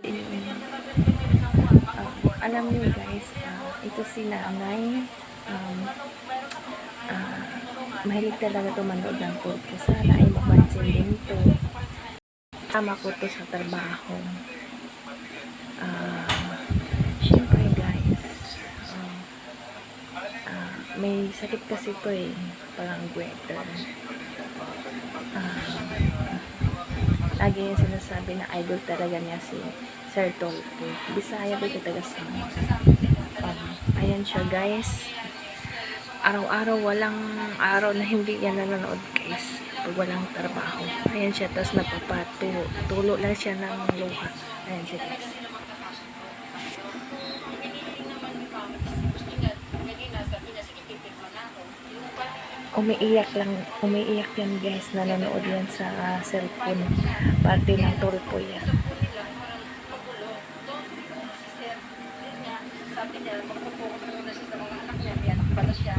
Ah, alam niyo guys, ah, ito si nanay. Um, ah, mahilig talaga ito manood ng kurso. Sana ay mapansin din to. Tama ko to sa trabaho. Ah, Siyempre guys, ah, ah, may sakit kasi to eh. Parang goiter. Lagi niya sinasabi na idol talaga niya si Sir Tolpo. Bisaya ba ito taga sa um, Ayan siya guys. Araw-araw walang araw na hindi yan nanonood guys. Pag walang trabaho. Ayan siya. Tapos napapatulo. Tulo lang siya ng luha. Ayan siya guys. Umiiyak lang, umiiyak yan guys, nanonood yan sa ah, cellphone. Parte ng tulpo yan. Sabi niya, magpo-focus muna siya sa mga anak niya, may anak pala siya.